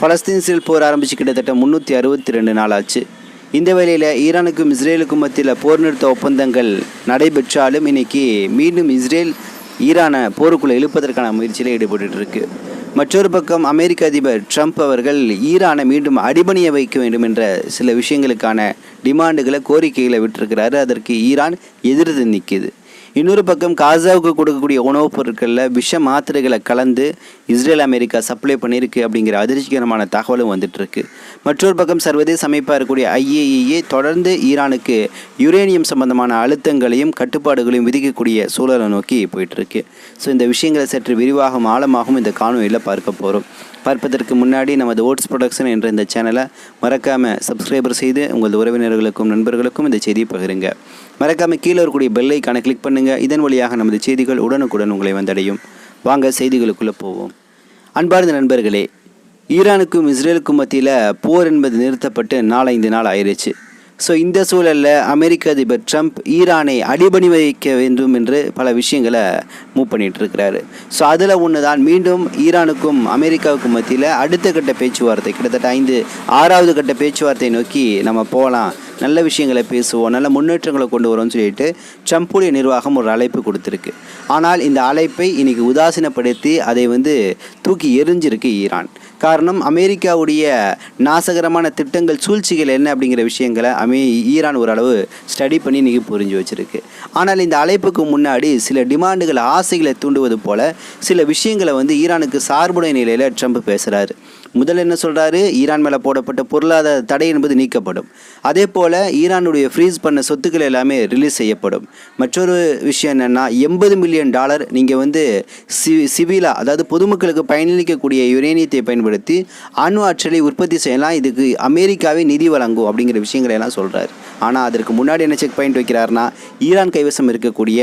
Palestine Israel போர் ஆரம்பித்து கிட்டத்தட்ட முந்நூற்றி அறுபத்தி ரெண்டு நாள் ஆச்சு இந்த வேளையில் ஈரானுக்கும் இஸ்ரேலுக்கும் மத்தியில் போர் நிறுத்த ஒப்பந்தங்கள் நடைபெற்றாலும் இன்னைக்கு மீண்டும் இஸ்ரேல் ஈரானை போருக்குள்ளே இழுப்பதற்கான முயற்சியில் ஈடுபட்டு இருக்கு மற்றொரு பக்கம் அமெரிக்க அதிபர் ட்ரம்ப் அவர்கள் ஈரானை மீண்டும் அடிபணிய வைக்க வேண்டும் என்ற சில விஷயங்களுக்கான டிமாண்டுகளை கோரிக்கைகளை விட்டிருக்கிறாரு. அதற்கு ஈரான் எதிர்த்து நிற்கிது இன்னொரு பக்கம் காசாவுக்கு கொடுக்கக்கூடிய உணவுப் பொருட்களில் விஷ மாத்திரைகளை கலந்து இஸ்ரேல் அமெரிக்கா சப்ளை பண்ணியிருக்கு அப்படிங்கிற அதிர்ச்சிகரமான தகவலும் வந்துட்டுருக்கு. மற்றொரு பக்கம் சர்வதேச அமைப்பாக இருக்கக்கூடிய ஐஏஇஏ தொடர்ந்து ஈரானுக்கு யுரேனியம் சம்பந்தமான அழுத்தங்களையும் கட்டுப்பாடுகளையும் விதிக்கக்கூடிய சூழலை நோக்கி போயிட்டுருக்கு. ஸோ இந்த விஷயங்களை சற்று விரிவாகவும் ஆழமாகவும் இந்த காணொலியில் பார்க்க போகிறோம் பார்ப்பதற்கு முன்னாடி நமது ஓட்ஸ் ப்ரொடக்ஷன் என்ற இந்த சேனலை மறக்காமல் சப்ஸ்கிரைபர் செய்து உங்களது உறவினர்களுக்கும் நண்பர்களுக்கும் இந்த செய்தியை பகிருங்க. மறக்காமல் கீழே இருக்கக்கூடிய பெல்லைக்கான கிளிக் பண்ணுங்கள் இதன் வழியாக நமது செய்திகள் உடனுக்குடன் உங்களை வந்தடையும். வாங்க செய்திகளுக்குள்ளே போவோம். அன்பார்ந்த நண்பர்களே ஈரானுக்கும் இஸ்ரேலுக்கும் மத்தியில் போர் என்பது நிறுத்தப்பட்டு நாலஞ்சு நாள் ஆயிடுச்சு ஸோ இந்த சூழலில் அமெரிக்க அதிபர் ட்ரம்ப் ஈரானை அடிபணி வைக்க வேண்டும் என்று பல விஷயங்களை மூவ் பண்ணிட்டு இருக்கிறாரு ஸோ அதில் ஒன்று தான் மீண்டும் ஈரானுக்கும் அமெரிக்காவுக்கும் மத்தியில் அடுத்த கட்ட பேச்சுவார்த்தை கிட்டத்தட்ட ஐந்து ஆறாவது கட்ட பேச்சுவார்த்தை நோக்கி நம்ம போகலாம். நல்ல விஷயங்களை பேசுவோம் நல்ல முன்னேற்றங்களை கொண்டு வரோம்னு சொல்லிட்டு ட்ரம்ப்புடைய நிர்வாகம் ஒரு அழைப்பு கொடுத்துருக்கு. ஆனால் இந்த அழைப்பை இன்றைக்கி உதாசீனப்படுத்தி அதை வந்து தூக்கி எறிஞ்சிருக்கு ஈரான். காரணம் அமெரிக்காவுடைய நாசகரமான திட்டங்கள் சூழ்ச்சிகள் என்ன அப்படிங்கிற விஷயங்களை அமே ஈரான் ஓரளவு ஸ்டடி பண்ணி இன்னைக்கு புரிஞ்சு வச்சுருக்கு. ஆனால் இந்த அழைப்புக்கு முன்னாடி சில டிமாண்டுகள் ஆசைகளை தூண்டுவது போல் சில விஷயங்களை வந்து ஈரானுக்கு சார்புடைய நிலையில் ட்ரம்ப் பேசுகிறாரு முதல்ல என்ன சொல்கிறாரு ஈரான் மேலே போடப்பட்ட பொருளாதார தடை என்பது நீக்கப்படும். அதே போல் ஈரானுடைய ஃப்ரீஸ் பண்ண சொத்துக்கள் எல்லாமே ரிலீஸ் செய்யப்படும். மற்றொரு விஷயம் என்னென்னா எண்பது மில்லியன் டாலர் நீங்கள் வந்து சி சிவிலா அதாவது பொதுமக்களுக்கு பயனளிக்கக்கூடிய யுரேனியத்தை பயன்படுத்தி அணு ஆற்றலை உற்பத்தி செய்யலாம். இதுக்கு அமெரிக்காவே நிதி வழங்கும் அப்படிங்கிற விஷயங்களை எல்லாம் சொல்கிறார் ஆனால் அதற்கு முன்னாடி என்ன செக் பாயிண்ட் வைக்கிறாருன்னா ஈரான் கைவசம் இருக்கக்கூடிய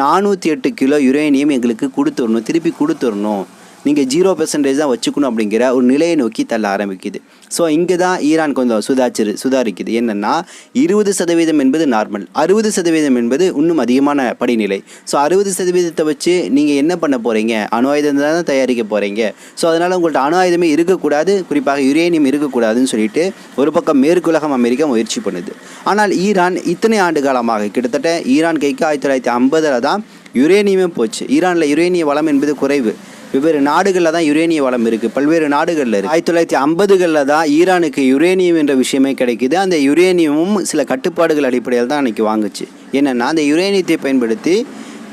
நானூற்றி எட்டு கிலோ யுரேனியம் எங்களுக்கு கொடுத்துடணும் திருப்பி கொடுத்துடணும். நீங்கள் ஜீரோ பெர்சன்டேஜ் தான் வச்சுக்கணும் அப்படிங்கிற ஒரு நிலையை நோக்கி தள்ள ஆரம்பிக்குது. ஸோ இங்கே தான் ஈரான் கொஞ்சம் சுதாச்சிரு சுதாரிக்குது. என்னென்னா இருபது சதவீதம் என்பது நார்மல் அறுபது சதவீதம் என்பது இன்னும் அதிகமான படிநிலை. ஸோ அறுபது சதவீதத்தை வச்சு நீங்கள் என்ன பண்ண போகிறீங்க அணு ஆயுதம் தான் தயாரிக்க போகிறீங்க ஸோ அதனால் உங்கள்கிட்ட அணு ஆயுதமே இருக்கக்கூடாது. குறிப்பாக யுரேனியம் இருக்கக்கூடாதுன்னு சொல்லிட்டு ஒரு பக்கம் மேற்குலகம் அமெரிக்கா முயற்சி பண்ணுது. ஆனால் ஈரான் இத்தனை ஆண்டு காலமாக கிட்டத்தட்ட ஈரான் கைக்கு ஆயிரத்தி தொள்ளாயிரத்தி ஐம்பதில் தான் யுரேனியமே போச்சு. ஈரானில் யுரேனிய வளம் என்பது குறைவு. வெவ்வேறு நாடுகளில் தான் யுரேனிய வளம் இருக்குது பல்வேறு நாடுகளில் இருக்குது ஆயிரத்தி தொள்ளாயிரத்தி ஐம்பதுகளில் தான் ஈரானுக்கு யுரேனியம் என்ற விஷயமே கிடைக்குது. அந்த யுரேனியமும் சில கட்டுப்பாடுகள் அடிப்படையில் தான் அன்றைக்கி வாங்குச்சு. என்னென்னா அந்த யுரேனியத்தை பயன்படுத்தி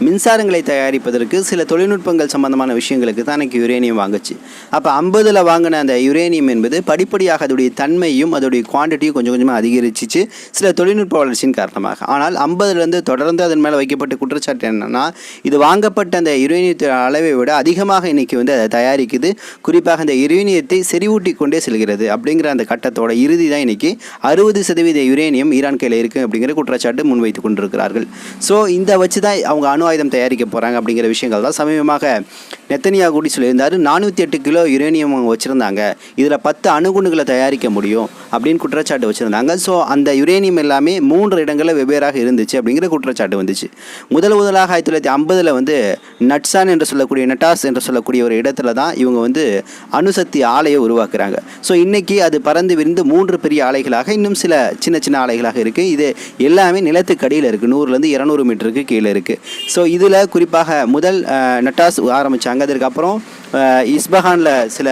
மின்சாரங்களை தயாரிப்பதற்கு சில தொழில்நுட்பங்கள் சம்பந்தமான விஷயங்களுக்கு தான் எனக்கு யுரேனியம் வாங்குச்சு. அப்போ ஐம்பதில் வாங்கின அந்த யுரேனியம் என்பது படிப்படியாக அதோடைய தன்மையும் அதோடைய குவான்டிட்டியும் கொஞ்சம் கொஞ்சமாக அதிகரிச்சிச்சு. சில தொழில்நுட்ப வளர்ச்சியின் காரணமாக. ஆனால் ஐம்பதுலேருந்து தொடர்ந்து அதன் மேலே வைக்கப்பட்ட குற்றச்சாட்டு என்னென்னா இது வாங்கப்பட்ட அந்த யுரேனியத்தின் அளவை விட அதிகமாக இன்றைக்கி வந்து அதை தயாரிக்குது. குறிப்பாக அந்த யுரேனியத்தை செறிவூட்டி கொண்டே செல்கிறது அப்படிங்கிற அந்த கட்டத்தோட இறுதி தான் இன்றைக்கி அறுபது சதவீத யுரேனியம் ஈரான் கையில் இருக்குது அப்படிங்கிற குற்றச்சாட்டு முன்வைத்து கொண்டிருக்கிறார்கள். ஸோ இந்த வச்சு தான் அவங்க அணு அணுவாயுதம் தயாரிக்க போகிறாங்க அப்படிங்கிற விஷயங்கள் தான் சமீபமாக நெத்தனியா கூடி சொல்லியிருந்தார். நானூற்றி எட்டு கிலோ யுரேனியம் அவங்க வச்சுருந்தாங்க. இதில் பத்து அணுகுண்டுகளை தயாரிக்க முடியும் அப்படின்னு குற்றச்சாட்டு வச்சுருந்தாங்க. ஸோ அந்த யுரேனியம் எல்லாமே மூன்று இடங்களில் வெவ்வேறாக இருந்துச்சு அப்படிங்கிற குற்றச்சாட்டு வந்துச்சு. முதல் முதலாக ஆயிரத்தி தொள்ளாயிரத்தி ஐம்பதில் வந்து நட்ஸான் என்று சொல்லக்கூடிய நட்டாஸ் என்று சொல்லக்கூடிய ஒரு இடத்துல தான் இவங்க வந்து அணுசக்தி ஆலையை உருவாக்குறாங்க. ஸோ இன்னைக்கு அது பறந்து விரிந்து மூன்று பெரிய ஆலைகளாக இன்னும் சில சின்ன சின்ன ஆலைகளாக இருக்குது இது எல்லாமே நிலத்துக்கு அடியில் இருக்குது நூறுலேருந்து இரநூறு மீட்டருக்கு கீழே இருக்குது ஸோ ஸோ இதில் குறிப்பாக முதல் நட்டாஸ் ஆரம்பித்தாங்க அதற்கப்புறம் இஸ்பஹானில் சில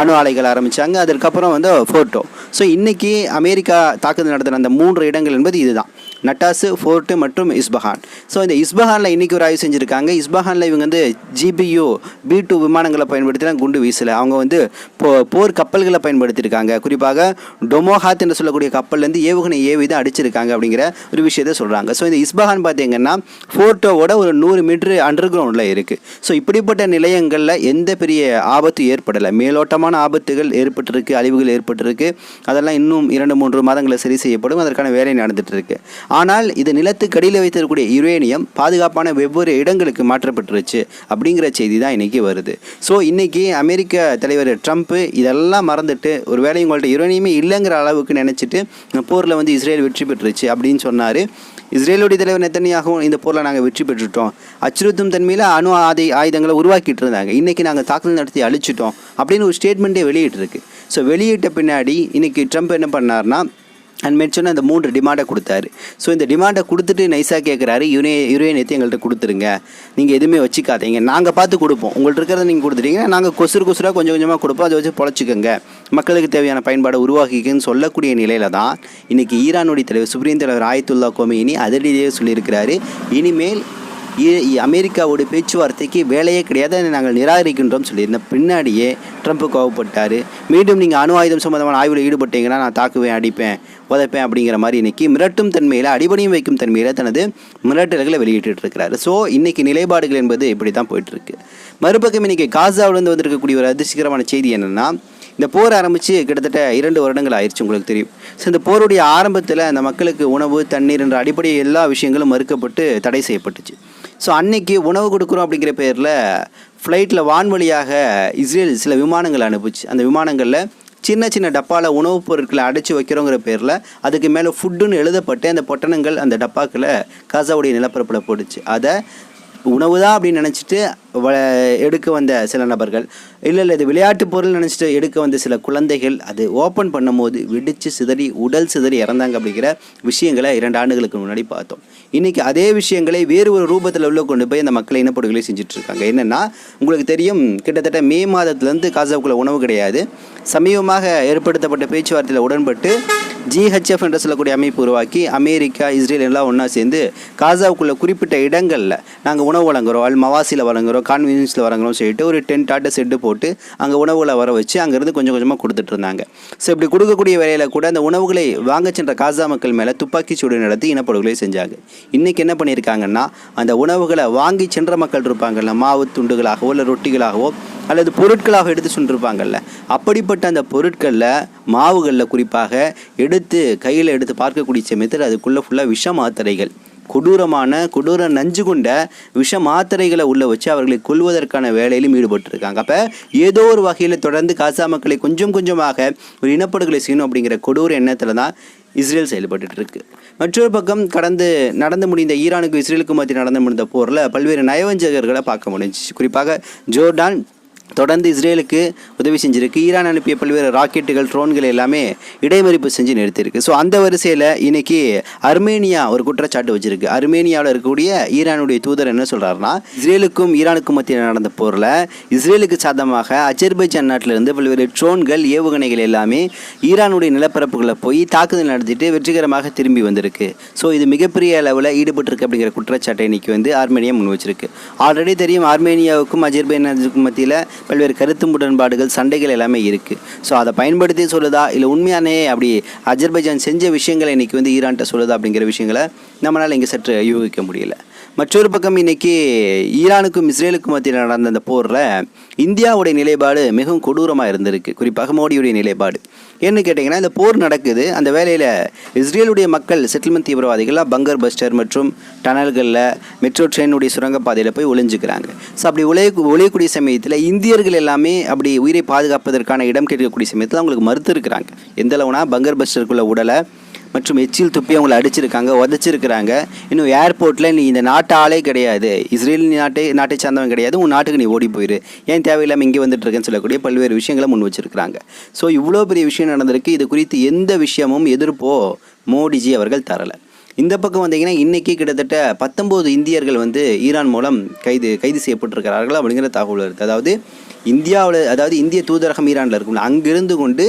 அணு ஆலைகள் ஆரம்பித்தாங்க அதற்கப்புறம் வந்து ஃபோர்ட்டோ. ஸோ இன்றைக்கி அமெரிக்கா தாக்குதல் நடத்தின அந்த மூன்று இடங்கள் என்பது இதுதான். நட்டாசு ஃபோர்ட்டு மற்றும் இஸ்பஹான். ஸோ இந்த இஸ்பஹானில் இன்றைக்கி ஒரு ஆய்வு செஞ்சுருக்காங்க. இஸ்பஹானில் இவங்க வந்து ஜிபியு பி டூ விமானங்களை பயன்படுத்தி தான் குண்டு வீசலை. அவங்க வந்து போ போர் கப்பல்களை பயன்படுத்தியிருக்காங்க. குறிப்பாக டொமோஹாத் என்று சொல்லக்கூடிய கப்பல்லேருந்து ஏவுகணை ஏவி தான் அடிச்சிருக்காங்க அப்படிங்கிற ஒரு விஷயத்தை சொல்கிறாங்க ஸோ இந்த இஸ்பஹான் பார்த்தீங்கன்னா ஃபோர்ட்டோவோட ஒரு நூறு மீட்ரு அண்டர் கிரவுண்டில் இருக்குது ஸோ இப்படிப்பட்ட நிலையங்களில் எந்த பெரிய ஆபத்து ஏற்படலை. மேலோட்டமான ஆபத்துகள் ஏற்பட்டிருக்கு அழிவுகள் ஏற்பட்டிருக்கு. அதெல்லாம் இன்னும் இரண்டு மூன்று மாதங்களில் சரி செய்யப்படும். அதற்கான வேலை நடந்துட்டு ஆனால் இது நிலத்துக்கடியில் வைத்திருக்கக்கூடிய யுரேனியம் பாதுகாப்பான வெவ்வேறு இடங்களுக்கு மாற்றப்பட்டுருச்சு அப்படிங்கிற செய்தி தான் இன்றைக்கி வருது. ஸோ இன்றைக்கி அமெரிக்க தலைவர் ட்ரம்ப்பு இதெல்லாம் மறந்துட்டு ஒரு வேலை உங்கள்ட்ட யுரேனியமே இல்லைங்கிற அளவுக்கு நினச்சிட்டு போரில் வந்து இஸ்ரேல் வெற்றி பெற்றுருச்சு அப்படின்னு சொன்னார். இஸ்ரேலுடைய தலைவர் நெத்தனியாகவும் இந்த போரில் நாங்கள் வெற்றி பெற்றுட்டோம். அச்சுறுத்தும் தன்மையில் அணு ஆதி ஆயுதங்களை உருவாக்கிட்டு இருந்தாங்க. இன்றைக்கி நாங்கள் தாக்குதல் நடத்தி அழிச்சிட்டோம் அப்படின்னு ஒரு ஸ்டேட்மெண்ட்டே வெளியிட்டிருக்கு. ஸோ வெளியிட்ட பின்னாடி இன்றைக்கி ட்ரம்ப் என்ன பண்ணார்னா அண்ட் சொன்ன அந்த மூன்று டிமாண்டை கொடுத்தாரு. ஸோ இந்த டிமாண்டை கொடுத்துட்டு நைஸாக கேட்குறாரு யுரே யுரேனியத்தை எங்கள்கிட்ட கொடுத்துருங்க. நீங்கள் எதுவுமே வச்சுக்காதீங்க. நாங்கள் பார்த்து கொடுப்போம். உங்கள்கிட்ட இருக்கிறத நீங்கள் கொடுத்துட்டீங்கன்னா நாங்கள் கொசுறு கொசுராக கொஞ்சம் கொஞ்சமாக கொடுப்போம். அதை வச்சு பொழைச்சிக்கோங்க. மக்களுக்கு தேவையான பயன்பாடை உருவாக்கிக்குன்னு சொல்லக்கூடிய நிலையில தான் இன்றைக்கி ஈரானுடைய தலைவர் சுப்ரீம் தலைவர் ஆயத்துல்லா கோமேனி அதிலேயே சொல்லியிருக்கிறாரு. இனிமேல் அமெரிக்காவோட பேச்சுவார்த்தைக்கு வேலையே கிடையாது அதை நாங்கள் நிராகரிக்கின்றோம் சொல்லியிருந்த பின்னாடியே ட்ரம்ப் கோவப்பட்டார். மீண்டும் நீங்கள் அணு ஆயுதம் சம்பந்தமான ஆய்வில் ஈடுபட்டீங்கன்னா நான் தாக்குவேன் அடிப்பேன் உதைப்பேன் அப்படிங்கிற மாதிரி இன்னைக்கு மிரட்டும் தன்மையில் அடிபணியும் வைக்கும் தன்மையில் தனது மிரட்டல்களை வெளியிட்டு இருக்கிறாரு ஸோ இன்றைக்கி நிலைப்பாடுகள் என்பது இப்படி தான் போயிட்டுருக்கு. மறுபக்கம் இன்றைக்கி காசாவிலிருந்து வந்திருக்கக்கூடிய ஒரு அதிர்ச்சிகரமான செய்தி என்னென்னா இந்த போர் ஆரம்பித்து கிட்டத்தட்ட இரண்டு வருடங்கள் ஆயிடுச்சு உங்களுக்கு தெரியும். ஸோ இந்த போருடைய ஆரம்பத்தில் அந்த மக்களுக்கு உணவு தண்ணீர் என்ற அடிப்படை எல்லா விஷயங்களும் மறுக்கப்பட்டு தடை செய்யப்பட்டுச்சு. ஸோ அன்னைக்கு உணவு கொடுக்குறோம் அப்படிங்கிற பேரில் ஃப்ளைட்டில் வான்வழியாக இஸ்ரேல் சில விமானங்கள் அனுப்புச்சு. அந்த விமானங்களில் சின்ன சின்ன டப்பாவில் உணவுப் பொருட்களை அடைச்சி வைக்கிறோங்கிற பேரில் அதுக்கு மேலே ஃபுட்டுன்னு எழுதப்பட்டு அந்த பொட்டணங்கள் அந்த டப்பாக்களை காசாவுடைய நிலப்பரப்பில் போட்டுச்சு. அதை உணவு தான் அப்படின்னு நினச்சிட்டு எடுக்க வந்த சில நபர்கள் இல்லை இல்லை இது விளையாட்டு பொருள் நினச்சிட்டு எடுக்க வந்த சில குழந்தைகள் அது ஓப்பன் பண்ணும்போது வெடித்து சிதறி உடல் சிதறி இறந்தாங்க அப்படிங்கிற விஷயங்களை இரண்டு ஆண்டுகளுக்கு முன்னாடி பார்த்தோம். இன்றைக்கி அதே விஷயங்களை வேறு ஒரு ரூபத்தில் உள்ள கொண்டு போய் அந்த மக்களை இனப்படுகொலை செஞ்சிட்ருக்காங்க. என்னென்னா உங்களுக்கு தெரியும் கிட்டத்தட்ட மே மாதத்துலேருந்து காசாவுக்குள்ள உணவு கிடையாது. சமீபமாக ஏற்படுத்தப்பட்ட பேச்சுவார்த்தையில் உடன்பட்டு ஜிஹெச்எஃப் என்று சொல்லக்கூடிய அமைப்பு உருவாக்கி அமெரிக்கா இஸ்ரேல் எல்லாம் ஒன்றா சேர்ந்து காசாவுக்குள்ள குறிப்பிட்ட இடங்களில் நாங்கள் உணவு வழங்குகிறோம் அல் மவாசியில் வழங்குறோம் கான்வீனியன்ஸில் வரங்களும் சொல்லிட்டு ஒரு டென்ட் ஆட்ட செட்டு போட்டு அங்கே உணவுகளை வர வச்சு அங்கேருந்து கொஞ்சம் கொஞ்சமாக கொடுத்துட்டு இருந்தாங்க. ஸோ இப்படி கொடுக்கக்கூடிய வேலையில் கூட அந்த உணவுகளை வாங்க சென்ற காசா மக்கள் மேலே துப்பாக்கி சூடு நடத்தி இனப்படுகொலை செஞ்சாங்க. இன்றைக்கி என்ன பண்ணியிருக்காங்கன்னா அந்த உணவுகளை வாங்கி சென்ற மக்கள் இருப்பாங்கல்ல மாவு துண்டுகளாகவோ இல்லை ரொட்டிகளாகவோ அல்லது பொருட்களாக எடுத்து சென்றிருப்பாங்கல்ல அப்படிப்பட்ட அந்த பொருட்களில் மாவுகளில் குறிப்பாக எடுத்து கையில் எடுத்து பார்க்கக்கூடிய சமயத்தில் அதுக்குள்ளே ஃபுல்லாக விஷ மாத்திரைகள். கொடூரமான கொடூர நஞ்சு கொண்ட விஷ மாத்திரைகளை உள்ள வச்சு அவர்களை கொள்வதற்கான வேலையிலும் ஈடுபட்டிருக்காங்க. அப்போ ஏதோ ஒரு வகையில் தொடர்ந்து காசா மக்களை கொஞ்சம் கொஞ்சமாக ஒரு இனப்படுகொலை செய்யணும் அப்படிங்கிற கொடூர எண்ணத்தில் தான் இஸ்ரேல் செயல்பட்டு இருக்கு மற்றொரு பக்கம் கடந்து நடந்து முடிந்த ஈரானுக்கும் இஸ்ரேலுக்கு மத்திய நடந்து முடிந்த போரில் பல்வேறு நயவஞ்சகர்களை பார்க்க முடிஞ்சிச்சு. குறிப்பாக ஜோர்டான் தொடர்ந்து இஸ்ரேலுக்கு உதவி செஞ்சிருக்கு. ஈரான் அனுப்பிய பல்வேறு ராக்கெட்டுகள் ட்ரோன்கள் எல்லாமே இடைமறிப்பு செஞ்சு நிறுத்தியிருக்கு. ஸோ அந்த வரிசையில் இன்னைக்கு அர்மேனியா ஒரு குற்றச்சாட்டு வச்சிருக்கு. அர்மேனியாவில் இருக்கக்கூடிய ஈரானுடைய தூதர் என்ன சொல்கிறாருன்னா இஸ்ரேலுக்கும் ஈரானுக்கும் மத்தியில் நடந்த போரில் இஸ்ரேலுக்கு சாதமாக அஜர்பைஜான் நாட்டிலிருந்து பல்வேறு ட்ரோன்கள் ஏவுகணைகள் எல்லாமே ஈரானுடைய நிலப்பரப்புகளை போய் தாக்குதல் நடத்திட்டு வெற்றிகரமாக திரும்பி வந்திருக்கு. ஸோ இது மிகப்பெரிய அளவில் ஈடுபட்டிருக்கு அப்படிங்கிற குற்றச்சாட்டை இன்னைக்கு வந்து ஆர்மேனியா முன் வச்சிருக்கு ஆல்ரெடி தெரியும் ஆர்மேனியாவுக்கும் அஜர்பைஜானுக்கும் மத்தியில் பல்வேறு கருத்து முரண்பாடுகள் சண்டைகள் எல்லாமே இருக்குது ஸோ அதை பயன்படுத்தி சொல்லுதா? இல்லை உண்மையானே அப்படி அஜர்பைஜான் செஞ்ச விஷயங்களை இன்றைக்கி வந்து ஈரான்கிட்ட சொல்லுதா அப்படிங்கிற விஷயங்களை நம்மளால் இங்கே சற்று யூகிக்க முடியல. மற்றொரு பக்கம் இன்னைக்கு ஈரானுக்கும் இஸ்ரேலுக்கும் மத்தியில் நடந்த அந்த போரில் இந்தியாவுடைய நிலைப்பாடு மிகவும் கொடூரமாக இருந்திருக்கு. குறிப்பாக மோடியுடைய நிலைப்பாடு. என்ன கேட்டிங்கன்னா இந்த போர் நடக்குது. அந்த வேலையில் இஸ்ரேலுடைய மக்கள் செட்டில்மெண்ட் தீவிரவாதிகளாக பங்கர் பஸ்டர் மற்றும் டனல்களில் மெட்ரோ ட்ரெயினுடைய சுரங்கப்பாதையில் போய் ஒளிஞ்சுக்கிறாங்க. ஸோ அப்படி ஒளிய ஒளியக்கூடிய சமயத்தில் இந்தியர்கள் எல்லாமே அப்படி உயிரை பாதுகாப்பதற்கான இடம் கேட்கக்கூடிய சமயத்தில் அவங்களுக்கு மறுத்து இருக்கிறாங்க. எந்த அளவுனா பங்கர் பஸ்டருக்குள்ள உடலை மற்றும் எச்சில் துப்பி அவங்களை அடிச்சிருக்காங்க உதச்சிருக்கிறாங்க. இன்னும் ஏர்போர்ட்டில் நீ இந்த நாட்டு ஆளே கிடையாது. இஸ்ரேல் நாட்டை நாட்டை சார்ந்தவன் கிடையாது. உன் நாட்டுக்கு நீ ஓடி போயிரு. ஏன் தேவையில்லாமல் இங்கே வந்துட்டு இருக்கேன்னு சொல்லக்கூடிய பல்வேறு விஷயங்களை முன் வச்சிருக்கிறாங்க. ஸோ இவ்வளோ பெரிய விஷயம் நடந்திருக்கு. இது குறித்து எந்த விஷயமும் எதிர்ப்போ மோடிஜி அவர்கள் தரலை. இந்த பக்கம் வந்தீங்கன்னா இன்றைக்கி கிட்டத்தட்ட பத்தொம்போது இந்தியர்கள் வந்து ஈரான் மூலம் கைது கைது செய்யப்பட்டிருக்கிறார்கள் அப்படிங்கிற தகவல் இருக்குது அதாவது இந்தியாவில் அதாவது இந்திய தூதரகம் ஈரானில் இருக்கும்ல அங்கிருந்து கொண்டு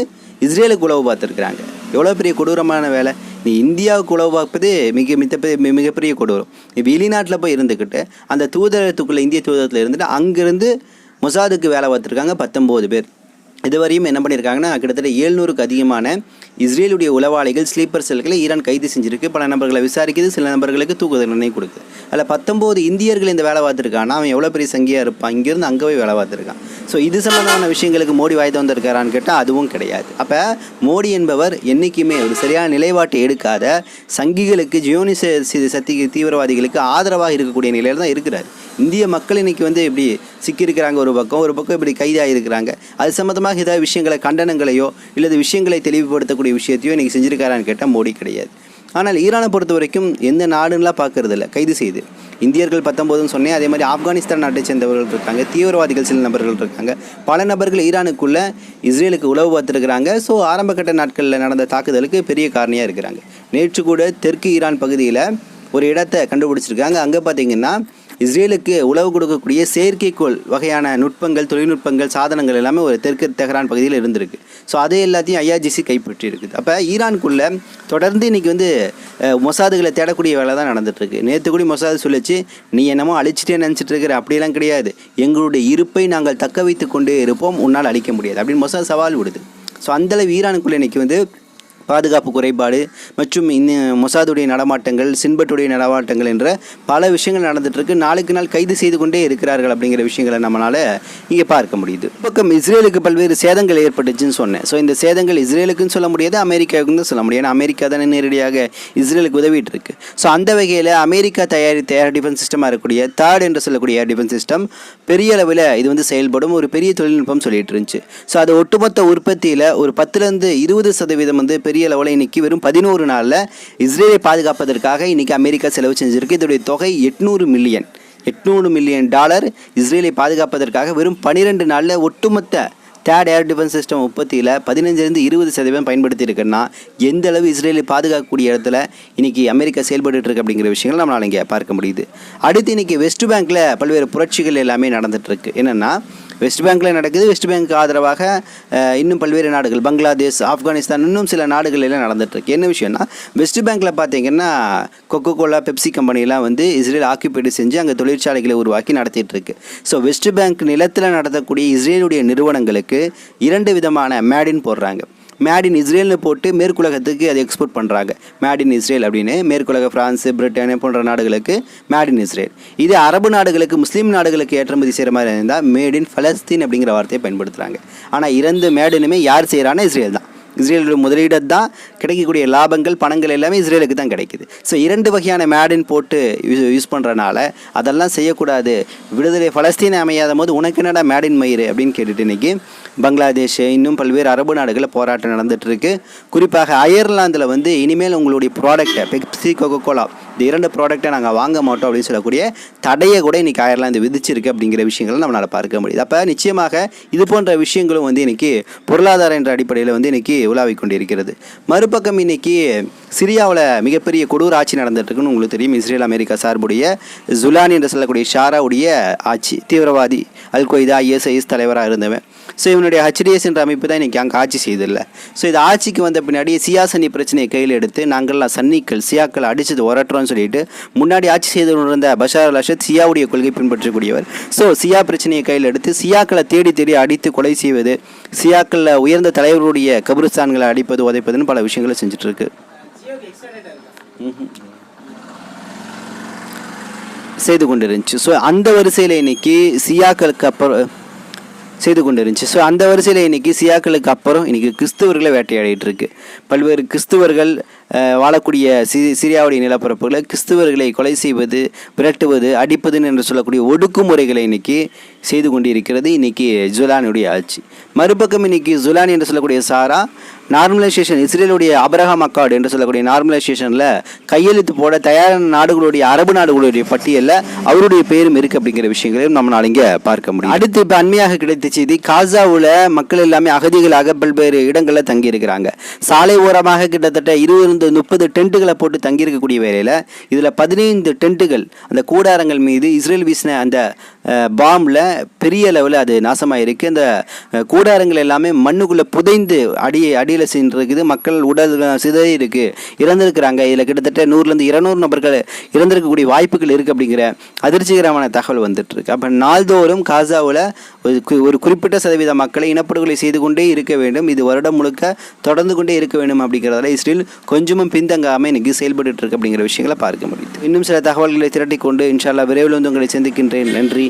இஸ்ரேலுக்கு உளவு பார்த்துருக்குறாங்க. எவ்வளோ பெரிய கொடூரமான வேலை? நீ இந்தியாவுக்கு உளவு பார்ப்பது மிக மித்த மிகப்பெரிய கொடூரம். நீ வெளிநாட்டில் போய் இருந்துக்கிட்டு அந்த தூதரகத்துக்குள்ளே இந்திய தூதரத்தில் இருந்துட்டு அங்கேருந்து மொசாதுக்கு வேலை பார்த்துருக்காங்க பத்தொம்போது பேர். இதுவரையும் என்ன பண்ணியிருக்காங்கன்னா கிட்டத்தட்ட ஏழ்நூறுக்கு அதிகமான இஸ்ரேலுடைய உளவாளிகள் ஸ்லீப்பர் செல்களை ஈரான் கைது செஞ்சிருக்கு. பல நபர்களை விசாரிக்குது சில நபர்களுக்கு தூக்கு தண்டனை கொடுக்குது. அதில் பத்தொம்போது இந்தியர்கள் இந்த வேலை பார்த்துருக்கானா அவன் எவ்வளோ பெரிய சங்கியாக இருப்பான்? இங்கேருந்து அங்கே போய் வேலை பார்த்துருக்கான். ஸோ இது சம்மந்தமான விஷயங்களுக்கு மோடி வாய்த்து வந்திருக்காரான்னு கேட்டால் அதுவும் கிடையாது. அப்போ மோடி என்பவர் என்றைக்குமே ஒரு சரியான நிலைப்பாட்டை எடுக்காத சங்கிகளுக்கு ஜியோனிச சக்தி தீவிரவாதிகளுக்கு ஆதரவாக இருக்கக்கூடிய நிலையில் தான் இருக்கிறார். இந்திய மக்கள் இன்றைக்கி வந்து எப்படி சிக்கியிருக்கிறாங்க ஒரு பக்கம் ஒரு பக்கம் இப்படி கைதாகிருக்கிறாங்க அது சம்மந்தமாக ஏதாவது விஷயங்களை கண்டனங்களையோ இல்லது விஷயங்களை தெளிவுபடுத்தக்கூடிய விஷயத்தையோ இன்றைக்கி செஞ்சுருக்காரான்னு கேட்டால் மோடி கிடையாது. ஆனால் ஈரானை பொறுத்த வரைக்கும் எந்த நாடுலாம் பார்க்குறதில்ல. கைது செய்து. இந்தியர்கள் பத்தொம்போதுன்னு சொன்னேன். அதே மாதிரி ஆப்கானிஸ்தான் நாட்டை சேர்ந்தவர்கள் இருக்காங்க. தீவிரவாதிகள் சில நபர்கள் இருக்காங்க. பல நபர்கள் ஈரானுக்குள்ளே இஸ்ரேலுக்கு உளவு பார்த்துருக்குறாங்க. ஸோ ஆரம்பகட்ட நாட்களில் நடந்த தாக்குதலுக்கு பெரிய காரணியாக இருக்கிறாங்க. நேற்று கூட தெற்கு ஈரான் பகுதியில் ஒரு இடத்தை கண்டுபிடிச்சிருக்காங்க. அங்கே பார்த்தீங்கன்னா இஸ்ரேலுக்கு உளவு கொடுக்கக்கூடிய செயற்கைக்கோள் வகையான நுட்பங்கள் தொழில்நுட்பங்கள் சாதனங்கள் எல்லாமே ஒரு தெற்கு தெஹ்ரான் பகுதியில் இருந்திருக்கு. ஸோ அதே எல்லாத்தையும் ஐஆர்ஜிசி கைப்பற்றி இருக்குது அப்போ ஈரானுக்குள்ள தொடர்ந்து இன்னைக்கு வந்து மொசாதுகளை தேடக்கூடிய வேலை தான் நடந்துகிட்ருக்கு நேற்று கூட மொசாது சொல்லிச்சு நீ என்னமோ அழிச்சிட்டே நினச்சிட்டு இருக்கிற அப்படியெல்லாம் கிடையாது. எங்களுடைய இருப்பை நாங்கள் தக்க வைத்து கொண்டே இருப்போம். உன்னால் அழிக்க முடியாது. அப்படின்னு மொசாது சவால் விடுது. ஸோ அந்தளவு ஈரானுக்குள்ளே இன்னைக்கு வந்து பாதுகாப்பு குறைபாடு மற்றும் இந்த மொசாதுடைய நடமாட்டங்கள் சின்பட்டுடைய நடமாட்டங்கள் என்ற பல விஷயங்கள் நடந்துட்டு இருக்கு நாளுக்கு நாள் கைது செய்து கொண்டே இருக்கிறார்கள் அப்படிங்கிற விஷயங்களை நம்மளால் இங்கே பார்க்க முடியுது. பக்கம் இஸ்ரேலுக்கு பல்வேறு சேதங்கள் ஏற்பட்டுச்சுன்னு சொன்னேன். ஸோ இந்த சேதங்கள் இஸ்ரேலுக்குன்னு சொல்ல முடியாது அமெரிக்காவுக்கும் தான் சொல்ல முடியாது. ஏன்னா அமெரிக்கா தானே நேரடியாக இஸ்ரேலுக்கு உதவிட்டு இருக்கு ஸோ அந்த வகையில் அமெரிக்கா தயாரித்த ஏர் டிஃபென்ஸ் சிஸ்டமாக இருக்கக்கூடிய தேர்ட் என்று சொல்லக்கூடிய ஏர் டிஃபென்ஸ் சிஸ்டம் பெரிய அளவில் இது வந்து செயல்படும். ஒரு பெரிய தொழில்நுட்பம் சொல்லிட்டு இருந்துச்சு. ஸோ அது ஒட்டுமொத்த உற்பத்தியில் ஒரு பத்துலேருந்து இருபது சதவீதம் வந்து பெரிய லெவலில் இன்னைக்கு வெறும் பதினோரு நாளில் இஸ்ரேலை பாதுகாப்பதற்காக இன்னைக்கு அமெரிக்கா செலவு செஞ்சிருக்கு. இதோடைய தொகை எட்நூறு மில்லியன் எட்நூறு மில்லியன் டாலர் இஸ்ரேலை பாதுகாப்பதற்காக வெறும் பன்னிரெண்டு நாளில் ஒட்டுமொத்த தேர்ட் ஏர் டிஃபென்ஸ் சிஸ்டம் உற்பத்தியில் பதினஞ்சுலேருந்து இருபது சதவீதம் பயன்படுத்தி இருக்குன்னா எந்த அளவு இஸ்ரேலை பாதுகாக்கக்கூடிய இடத்துல இன்றைக்கி அமெரிக்கா செயல்பட்டுருக்கு அப்படிங்கிற விஷயங்கள் நம்மளால் இங்கே பார்க்க முடியுது. அடுத்து இன்றைக்கி வெஸ்ட் பேங்க்கில் பல்வேறு புரட்சிகள் எல்லாமே நடந்துகிட்ருக்கு என்னென்னா வெஸ்ட் பேங்க்கில் நடக்குது. வெஸ்ட் பேங்க் ஆதரவாக இன்னும் பல்வேறு நாடுகள் பங்களாதேஷ் ஆப்கானிஸ்தான் இன்னும் சில நாடுகள் எல்லாம் என்ன விஷயம்னா வெஸ்ட் பேங்க்கில் பார்த்தீங்கன்னா கொக்கோ கோலா பெப்சி கம்பெனிலாம் வந்து இஸ்ரேல் ஆக்கிபைடு செஞ்சு அங்கே தொழிற்சாலைகளை உருவாக்கி நடத்திட்டுருக்கு. ஸோ வெஸ்ட் பேங்க் நிலத்தில் நடத்தக்கூடிய இஸ்ரேலுடைய நிறுவனங்களுக்கு இரண்டு விதமான மேடின் போடுறாங்க. மேட் இன் இஸ்ரேல்னு போட்டு மேற்குலகத்துக்கு அதை எக்ஸ்போர்ட் பண்ணுறாங்க மேட் இன் இஸ்ரேல் அப்படின்னு மேற்குலக பிரான்ஸ் பிரிட்டன் போன்ற நாடுகளுக்கு மேட் இன் இஸ்ரேல் இது அரபு நாடுகளுக்கு முஸ்லீம் நாடுகளுக்கு ஏற்றுமதி செய்கிற மாதிரி இருந்தால் மேட் இன் ஃபலஸ்தீன் அப்படிங்கிற வார்த்தையை பயன்படுத்துகிறாங்க ஆனால் இரண்டு மேடினுமே யார் செய்கிறான்னா இஸ்ரேல் தான். இஸ்ரேலோட முதலீடு தான் கிடைக்கக்கூடிய லாபங்கள் பணங்கள் எல்லாமே இஸ்ரேலுக்கு தான் கிடைக்குது. ஸோ இரண்டு வகையான மேடின் போட்டு யூஸ் யூஸ் பண்ணுறனால அதெல்லாம் செய்யக்கூடாது. விடுதலை பலஸ்தீன் அமையாத போது உனக்கு என்னடா மேடின் மயிறு அப்படின்னு கேட்டுட்டு இன்னைக்கு பங்களாதேஷ் இன்னும் பல்வேறு அரபு நாடுகளில் போராட்டம் நடந்துகிட்ருக்கு குறிப்பாக அயர்லாந்தில் வந்து இனிமேல் உங்களுடைய ப்ராடக்ட்டை பெப்சி கோகோ கோலா இந்த இரண்டு ப்ராடக்ட்டை நாங்கள் வாங்க மாட்டோம் அப்படின்னு சொல்லக்கூடிய தடையை கூட இன்னைக்கு அயர்லாந்து விதிச்சிருக்கு அப்படிங்கிற விஷயங்களை நம்மளால் பார்க்க முடியுது. அப்போ நிச்சயமாக இது போன்ற விஷயங்களும் வந்து இன்னைக்கு பொருளாதாரம் என்ற அடிப்படையில் வந்து இன்னைக்கு உலாவிக் கொண்டிருக்கிறது. மறுபக்கம் இன்னைக்கு சிரியாவில் மிகப்பெரிய கொடூர ஆட்சி நடந்துட்டுருக்குன்னு உங்களுக்கு தெரியும். இஸ்ரேல் அமெரிக்கா சார்புடைய ஜுலானி என்று சொல்லக்கூடிய ஷாராவுடைய ஆட்சி. தீவிரவாதி அல் கொய்தா ஐஎஸ்ஐஎஸ் தலைவராக இருந்தவன். ஸோ இவனுடைய ஹெச்டிஎஸ் என்ற அமைப்பு தான் இன்றைக்கி அங்கே ஆட்சி செய்தில்லை ஸோ இது ஆட்சிக்கு வந்த பின்னாடி சியா சன்னி பிரச்சனையை கையில் எடுத்து நாங்கள்லாம் சன்னிக்கள் சியாக்கள் அடித்தது உரட்டுறோம்னு சொல்லிட்டு முன்னாடி ஆட்சி செய்து கொண்டிருந்த பஷார் அல் அஷத் சியாவுடைய கொள்கை பின்பற்றக்கூடியவர். ஸோ சியா பிரச்சனையை கையில் எடுத்து சியாக்களை தேடி தேடி அடித்து கொலை செய்வது சியாக்களில் உயர்ந்த தலைவருடைய கபிரிஸ்தான்களை அடிப்பது உதைப்பதுன்னு பல விஷயங்களை செஞ்சிட்ருக்கு. செய்து கொண்டு இருந்துச்சு ஸோ அந்த வரிசையில் இன்னைக்கு சியாக்களுக்கு அப்புறம் செய்து கொண்டு இருந்துச்சு ஸோ அந்த வரிசையில் இன்றைக்கி சியாக்களுக்கு அப்புறம் இன்றைக்கி கிறிஸ்துவர்களை வேட்டையாடிட்டு இருக்கு. பல்வேறு கிறிஸ்துவர்கள் வாழக்கூடிய சி சிரியாவுடைய நிலப்பரப்புகளை கிறிஸ்துவர்களை கொலை செய்வது விரட்டுவது அடிப்பதுன்னு என்று சொல்லக்கூடிய ஒடுக்குமுறைகளை இன்னைக்கு செய்து கொண்டு இருக்கிறது இன்னைக்கு ஜுலானுடைய ஆட்சி. மறுபக்கம் இன்னைக்கு ஜுலான் என்று சொல்லக்கூடிய சாரா நார்மலைசேஷன் இஸ்ரேலுடைய அபரகம் அக்கார்டு என்று சொல்லக்கூடிய நார்மலைசேஷனில் கையெழுத்து போட தயாரான நாடுகளுடைய அரபு நாடுகளுடைய பட்டியலில் அவருடைய பேரும் இருக்குது அப்படிங்கிற விஷயங்களையும் நம்மளால இங்கே பார்க்க முடியும். அடுத்து இப்போ அண்மையாக கிடைத்த செய்தி காசாவில் மக்கள் எல்லாமே அகதிகளாக பல்வேறு இடங்களில் தங்கியிருக்கிறாங்க. சாலை ஓரமாக கிட்டத்தட்ட இருபது முப்பது டென்ட்டுகளை போட்டு தங்கியிருக்கக்கூடிய வேலையில் இதில் பதினைந்து டென்ட்டுகள் அந்த கூடாரங்கள் மீது இஸ்ரேல் வீசின அந்த பாம்பில் பெரிய லெவலில் அது நாசமாயிருக்கு. அந்த கூடாரங்கள் எல்லாமே மண்ணுக்குள்ளே புதைந்து அடி அடியில் சென்றிருக்குது. மக்கள் உடல் சிதறி இருக்குது இறந்துருக்கிறாங்க. இதில் கிட்டத்தட்ட நூறுலேருந்து இருநூறு நபர்கள் இறந்திருக்கக்கூடிய வாய்ப்புகள் இருக்குது அப்படிங்கிற அதிர்ச்சிகரமான தகவல் வந்துட்டுருக்கு. அப்போ நாள்தோறும் காசாவில் ஒரு ஒரு குறிப்பிட்ட சதவீத மக்களை இனப்படுகொலை செய்து கொண்டே இருக்க வேண்டும். இது வருடம் முழுக்க தொடர்ந்து கொண்டே இருக்க வேண்டும் அப்படிங்கிறதால இஸ்ரேல் கொஞ்சமும் பின்தங்காமல் இன்றைக்கி செயல்பட்டு இருக்கு அப்படிங்கிற விஷயங்களை பார்க்க முடியுது. இன்னும் சில தகவல்களை திரட்டி கொண்டு இன்ஷால்லா விரைவில் வந்து உங்களை சந்திக்கின்றேன். நன்றி.